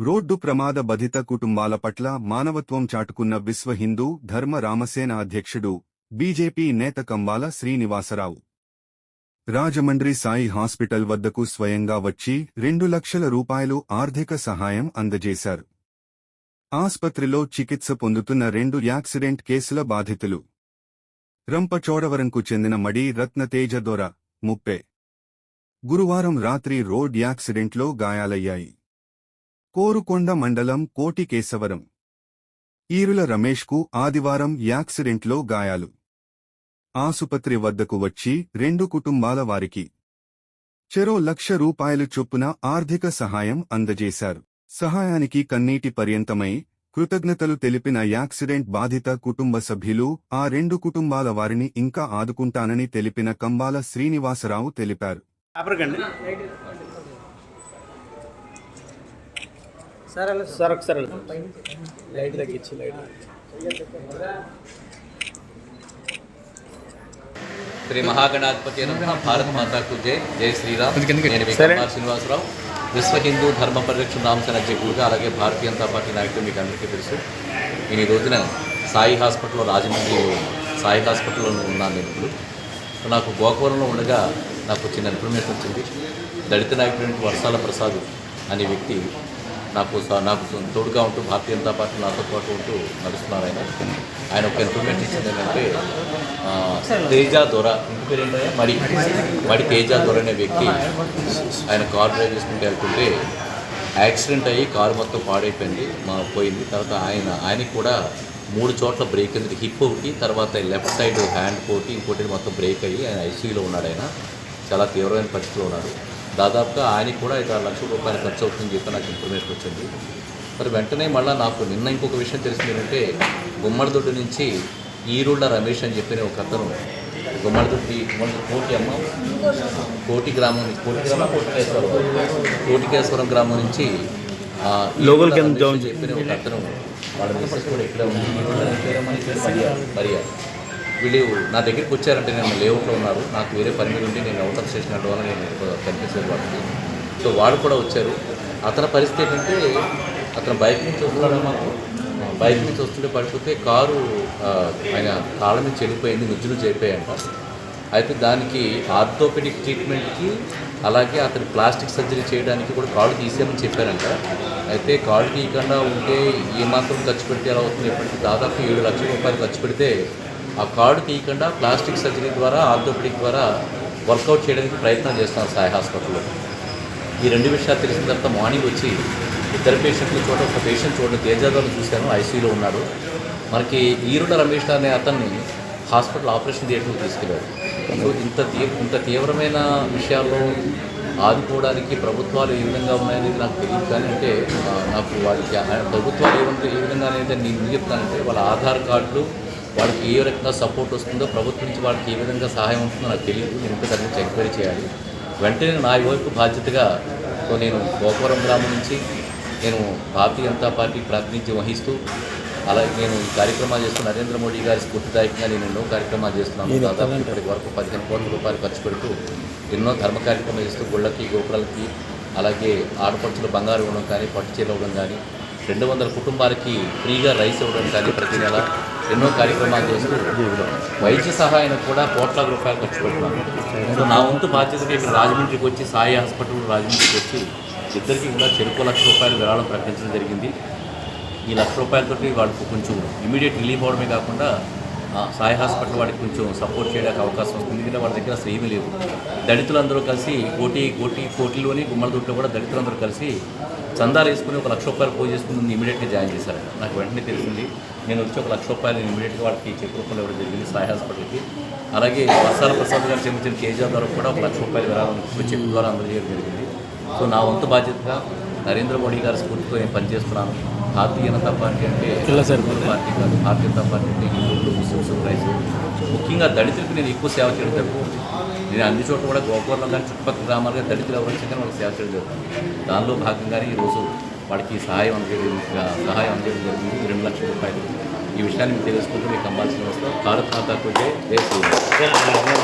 Road ప్రమాద బధిత కుటుంబాల పట్ల మానవత్వం చాటుకున్న విశ్వ హిందూ ధర్మ రామసేన అధ్యక్షుడు బీజేపీ నేత కంబాల శ్రీనివాసరావు. రాజమండ్రి సాయి హాస్పిటల్ వద్దకు స్వయంగా వచ్చి రెండు లక్షల రూపాయలు ఆర్థిక సహాయం అందజేశారు. ఆస్పత్రిలో చికిత్స పొందుతున్న రెండు యాక్సిడెంట్ కేసుల బాధితులు. రంపచోడవరంకు చెందిన మడి రత్నతేజ దొర ముప్పే. గురువారం రాత్రి రోడ్ యాక్సిడెంట్లో గాయాలయ్యాయి. కోరుకొండ మండలం కోటికేశవరం. ఈరుల రమేష్కు ఆదివారం యాక్సిడెంట్లో గాయాలు. ఆసుపత్రి వద్దకు వచ్చి రెండు కుటుంబాల వారికి చెరో లక్ష రూపాయలు చొప్పున ఆర్థిక సహాయం అందజేశారు. సహాయానికి కన్నీటి పర్యంతమై కృతజ్ఞతలు తెలిపిన యాక్సిడెంట్ బాధిత కుటుంబ సభ్యులు ఆ రెండు కుటుంబాల వారిని ఇంకా ఆదుకుంటానని తెలిపిన కంబాల శ్రీనివాసరావు తెలిపారు. సార్ ఒకసారి లైట్ తగ్గించి లైట్ శ్రీ మహాగణాధిపతి భారత్ మాతాకు జై. జై శ్రీరామ్. నేను శ్రీనివాసరావు. విశ్వ హిందూ ధర్మ పరిరక్షణ రామసేన అధ్యక్షుడిగా అలాగే భారతీయ జనతా పార్టీ నాయకుడు మీకు అందరికీ తెలుసు. నేను ఈ రోజున సాయి హాస్పిటల్లో రాజమండ్రి సాయి హాస్పిటల్లో ఉన్నాను నేను ఇప్పుడు. సో నాకు గోకవరంలో ఉండగా నాకు చిన్న ఇన్ఫర్మేషన్ వచ్చింది. దళిత నాయకుడు వర్షాల ప్రసాద్ అనే వ్యక్తి నాకు స- నాకు తోడుగా ఉంటూ భారతీయ జనతా పార్టీ నాతో పాటు ఉంటూ నడుస్తున్నారు ఆయన. ఆయన ఒక ఇన్ఫర్మేషన్ ఇచ్చింది ఏంటంటే తేజ దొర ఇంటి మడి మడి తేజ దొర అనే వ్యక్తి ఆయన కార్ డ్రైవ్ చేసుకుంటే వెళ్తుంటే యాక్సిడెంట్ అయ్యి కారు మొత్తం పాడైపోయింది మా పోయింది. తర్వాత ఆయన ఆయనకి కూడా మూడు చోట్ల బ్రేక్ అయింది హిప్ ఒకటి తర్వాత లెఫ్ట్ సైడ్ హ్యాండ్ పోటీ ఇంకోటి మొత్తం బ్రేక్ అయ్యి ఆయన ఐసీయూలో ఉన్నాడు ఆయన. చాలా తీవ్రమైన పరిస్థితిలో ఉన్నాడు. దాదాపుగా ఆయనకి కూడా ఐదు ఆరు లక్షల రూపాయలు ఖర్చు అవుతుందని చెప్పి నాకు ఇన్ఫర్మేషన్ వచ్చింది. మరి వెంటనే మళ్ళీ నాకు నిన్న ఇంకొక విషయం తెలిసింది ఏంటంటే గుమ్మడిదొడ్డి నుంచి ఈరుళ్ళ రమేష్ అని చెప్పిన ఒక అతను గుమ్మడిదొడ్డి గుమ్మడి కోటి అమ్మ కోటి గ్రామం నుంచి కోటి గ్రామం కోటికేశ్వరం. కోటికేశ్వరం గ్రామం నుంచి అని చెప్పిన ఒక అతను వాళ్ళ మిస్సెస్ కూడా ఇక్కడే ఉంది. ఈరుళ్ళ వీళ్ళు నా దగ్గరికి వచ్చారంటే నేను లేఅవుట్లో ఉన్నారు. నాకు వేరే పని మీద ఉండి నేను అవుటర్ స్టేషన్ అంటే వల్ల నేను కనిపించలేదు వాళ్ళకి. సో వాళ్ళు కూడా వచ్చారు. అతని పరిస్థితి ఏంటంటే అతను బైక్ నుంచి వస్తున్నాడు మాకు? బైక్ నుంచి వస్తుంటే పడిపోతే కారు ఆయన కాళ్ళ మీద చెడిపోయింది నుజ్జులు చేరిపోయాయంట. అయితే దానికి ఆర్థోపెడిక్ ట్రీట్మెంట్కి అలాగే అతని ప్లాస్టిక్ సర్జరీ చేయడానికి కూడా కాళ్ళు తీసేయమని చెప్పారంట. అయితే కాళ్ళు తీయకుండా ఉంటే ఏమాత్రం ఖర్చు పెడితే ఎలా అవుతుంది? ఎప్పటికీ దాదాపు ఏడు లక్షల రూపాయలు ఖర్చు పెడితే ఆ కార్డు తీయకుండా ప్లాస్టిక్ సర్జరీ ద్వారా ఆర్థోపెడిక్ ద్వారా వర్కౌట్ చేయడానికి ప్రయత్నం చేస్తున్నాం సాయి హాస్పిటల్లో. ఈ రెండు విషయాలు తెలిసిన తర్వాత మార్నింగ్ వచ్చి ఇద్దరు పేషెంట్లు చోట ఒక పేషెంట్ చూడండి తేజాదాన్ని చూశాను ఐసీయూలో ఉన్నాడు. మనకి ఈరుడ రమేష్ అనే అతన్ని హాస్పిటల్ ఆపరేషన్ థియేటర్కి తీసుకెళ్ళాడు. సో ఇంత తీ ఇంత తీవ్రమైన విషయాల్లో ఆదుకోవడానికి ప్రభుత్వాలు ఏ విధంగా ఉన్నాయనేది నాకు తెలియదు. కానీ అంటే నాకు వాళ్ళకి ఆ ప్రభుత్వాలు ఏమంటే ఏ విధంగా అనేది నేను చెప్తానంటే వాళ్ళ ఆధార్ కార్డులు వాళ్ళకి ఏ రకంగా సపోర్ట్ వస్తుందో ప్రభుత్వం నుంచి వాళ్ళకి ఏ విధంగా సహాయం ఉంటుందో నాకు తెలియదు. నేను ఇంకా దాని ఎంక్వైరీ చేయాలి. వెంటనే నా వైపు బాధ్యతగా నేను గోపురం గ్రామం నుంచి నేను భారతీయ జనతా పార్టీ ప్రాతినిధ్యం వహిస్తూ అలాగే నేను ఈ కార్యక్రమాలు చేస్తూ నరేంద్ర మోడీ గారి స్ఫూర్తిదాయకంగా నేను ఎన్నో కార్యక్రమాలు చేస్తున్నాను. దాదాపు ఇప్పటి వరకు పదిహేను కోట్ల రూపాయలు ఖర్చు పెడుతూ ఎన్నో ధర్మ కార్యక్రమాలు చేస్తూ గుళ్ళకి గోపురాలకి అలాగే ఆడపడుచుల బంగారు ఇవ్వడం కానీ పట్టు చీర ఇవ్వడం కానీ రెండు వందల కుటుంబాలకి ఫ్రీగా రైస్ ఇవ్వడం కానీ ప్రతి నెల ఎన్నో కార్యక్రమాలు చేస్తూ వైద్య సహాయానికి కూడా కోట్లాది రూపాయలు ఖర్చు పెడుతున్నాను సో నా వంతు బాధ్యతగా ఇక్కడ రాజమండ్రికి వచ్చి సాయి హాస్పిటల్ రాజమండ్రికి వచ్చి ఇద్దరికి కూడా చెరుకు లక్ష రూపాయలు విరాళం ప్రకటించడం జరిగింది. ఈ లక్ష రూపాయలతోటి వాళ్ళకు కొంచెం ఇమీడియట్ రిలీఫ్ అవడమే కాకుండా సాయి హాస్పిటల్ వాడికి కొంచెం సపోర్ట్ చేయడానికి అవకాశం వస్తుంది. ఎందుకంటే వాడి దగ్గర అసలు ఏమీ లేవు. దళితులందరూ కలిసి కోటి కోటి కోటిలోని గుమ్మలదొట్లో కూడా దళితులందరూ కలిసి చందాలు వేసుకుని ఒక లక్ష రూపాయలు పూజ చేసుకుని ఇమీడియట్గా జాయిన్ చేశారు నాకు వెంటనే తెలిసింది నేను వచ్చి ఒక లక్ష రూపాయలు ఇమీడియట్గా వాడికి చెక్ రూపంలో ఇవ్వడం జరిగింది సాయి హాస్పిటల్కి. అలాగే వర్షాల ప్రసాద్ గారు చెందించిన కేజీఆర్ ద్వారా కూడా ఒక లక్ష రూపాయలు విరాళం చెక్ ద్వారా అందజేయడం జరిగింది. సో నా వంతు బాధ్యతగా నరేంద్ర మోడీ గారి స్ఫూర్తితో నేను పనిచేస్తున్నాను. భారతీయ జనతా పార్టీ అంటే పార్టీ కాదు భారతీయ జనతా పార్టీ అంటే హిందువులు ముస్లిమ్స్ క్రైస్తవులు ముఖ్యంగా దళితులకు నేను ఎక్కువ సేవ చేయడం జరుగుతుంది. నేను అన్ని చోట్ల కూడా గోకూరంలో కానీ చుట్టుపక్కల గ్రామాలుగా దళితులు ఎవరు వచ్చినా వాళ్ళకి సేవ చేయడం జరుగుతుంది. దానిలో భాగంగానే ఈరోజు వాడికి సహాయం అందజేయడం సహాయం అందజేయడం జరిగింది ఈ రెండు లక్షల రూపాయలు. ఈ విషయాన్ని మీకు తెలుసుకుంటూ మీకు అంబాల్సిన వస్తాం. జై జై శ్రీరామ్